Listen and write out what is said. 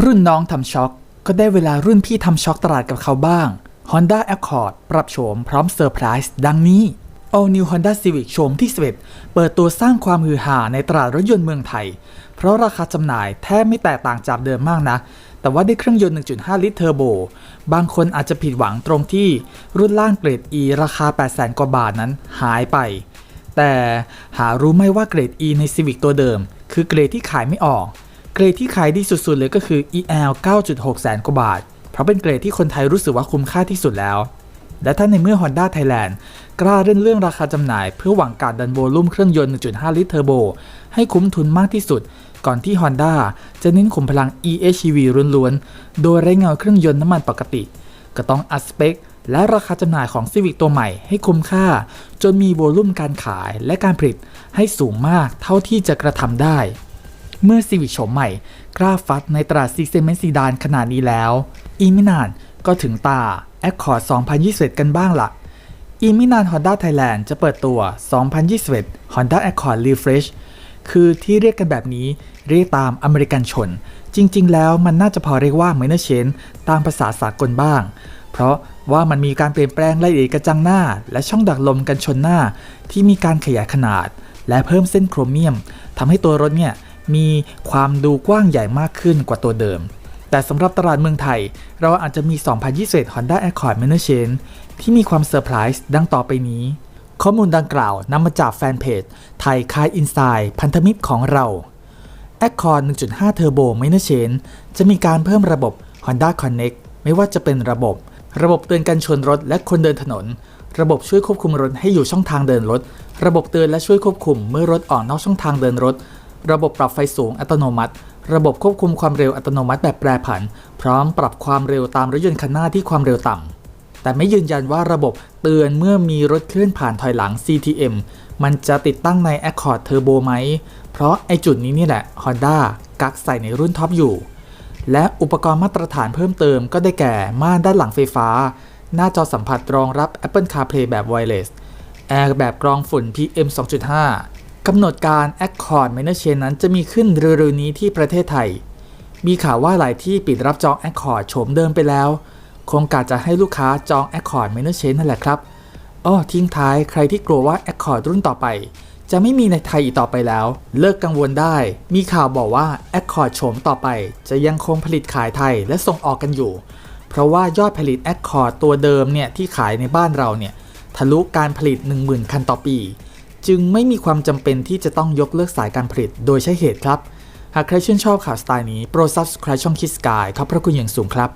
รุ่นน้องทำช็อคก็ได้เวลารุ่นพี่ทำช็อคตลาดกับเขาบ้าง Honda Accord ปรับโฉมพร้อมเซอร์ไพรส์ดังนี้ All New Honda Civic โฉมที่11เปิดตัวสร้างความฮือฮาในตลาดรถยนต์เมืองไทย เพราะราคาจำหน่ายแทบไม่แตกต่างจากเดิมมากนะ แต่ว่าได้เครื่องยนต์ 1.5 ลิตรเทอร์โบ บางคนอาจจะผิดหวังตรงที่รุ่นล่างเกรด E ราคา 800,000 กว่าบาทนั้นหายไป แต่หารู้ไหมว่าเกรด E ใน Civic ตัวเดิม คือเกรดที่ขายไม่ออก เกรดที่ขายดีสุดๆเลยก็คือ EL 9.6 แสนกว่าบาท เพราะเป็นเกรดที่คนไทยรู้สึกว่าคุ้มค่าที่สุดแล้ว และถ้าในเมื่อ Honda Thailand กล้าเล่นเรื่องราคาจำหน่าย เพื่อหวังการดันโวลุ่มเครื่องยนต์ 1.5 ลิตรเทอร์โบ ให้คุ้มทุนมากที่สุด ก่อนที่ Honda จะเน้นขุมพลัง EHEV ล้วนๆ โดยไร้เงาเครื่องยนต์น้ำมันปกติ ก็ต้องอัดสเปคและราคาจำหน่ายของ Civic ตัวใหม่ให้คุ้มค่า จนมีโวลุ่มการขายและการผลิตให้สูงมากเท่าที่จะกระทำได้ เมื่อ Civic โฉมใหม่ กล้าฟัดในตลาดซีเซเมนซีดานขนาดนี้แล้ว อีไม่นานก็ถึงตา Accord 2021 กันบ้างละอีไม่นาน Honda Thailand จะเปิดตัว 2021 Honda Accord Refresh คือที่เรียกกันแบบนี้เรียกตามอเมริกันชน จริง ๆ แล้วมันน่าจะพอเรียกว่า minor change ตามภาษาสากลบ้าง เพราะว่ามันมีการเปลี่ยนแปลงรายละเอียดกระจังหน้า และช่องดักลมกันชนหน้า ที่มีการขยายขนาด และเพิ่มเส้นโครเมียมทำให้ตัวรถเนี่ย มีความดูกว้างใหญ่มากขึ้นกว่าตัวเดิม แต่สำหรับตลาดเมืองไทย เราอาจจะมี 2021 Honda Accord Minor Change ที่มีความเซอร์ไพรส์ดังต่อไปนี้ ข้อมูลดังกล่าวนำมาจากแฟนเพจ ไทยคายอินไซด์พันธมิตรของเรา Accord 1.5 Turbo Minor Change จะมีการเพิ่มระบบ Honda Connect ไม่ว่าจะเป็นระบบ ระบบเตือนการชนรถและคนเดินถนน ระบบช่วยควบคุมรถให้อยู่ช่องทางเดินรถ ระบบเตือนและช่วยควบคุมเมื่อรถออกนอกช่องทางเดินรถ ระบบปรับไฟสูงอัตโนมัติ ระบบควบคุมความเร็วอัตโนมัติแบบแปรผัน พร้อมปรับความเร็วตามรถยนต์คันหน้าที่ความเร็วต่ำ แต่ไม่ยืนยันว่าระบบเตือนเมื่อมีรถเคลื่อนผ่านถอยหลัง CTM มันจะติดตั้งใน Accord Turbo ไหม เพราะไอจุดนี้นี่แหละ Honda กักใส่ในรุ่นท็อปอยู่ และอุปกรณ์มาตรฐานเพิ่มเติมก็ได้แก่ม่านด้านหลังไฟฟ้า หน้าจอสัมผัสรองรับ Apple CarPlay แบบ Wireless แอร์แบบกรองฝุ่น PM 2.5 กำหนดการ Accord Minor Change นั้นจะมีขึ้นเร็วๆนี้ที่ประเทศไทย มีข่าวว่าหลายที่ปิดรับจอง Accord โฉมเดิมไปแล้ว คงกะจะให้ลูกค้าจอง Accord Minor Change นั่นแหละครับอ้อทิ้งท้ายใครที่กลัวว่า Accord รุ่นต่อไป จะไม่มีในไทยอีกต่อไปแล้ว เลิกกังวลได้ มีข่าวบอกว่า Accord โฉมต่อไป จะยังคงผลิตขายไทยและส่งออกกันอยู่ เพราะว่ายอดผลิต Accord ตัวเดิมเนี่ยที่ขายในบ้านเราเนี่ยทะลุการผลิต 10,000 คันต่อปี จึงไม่มีความจำเป็นที่จะต้องยกเลิกสายการผลิตโดยใช่เหตุครับ หากใครชื่นชอบข่าวสไตล์นี้โปรด subscribe ช่องคิดสกายขอบพระคุณอย่างสูงครับ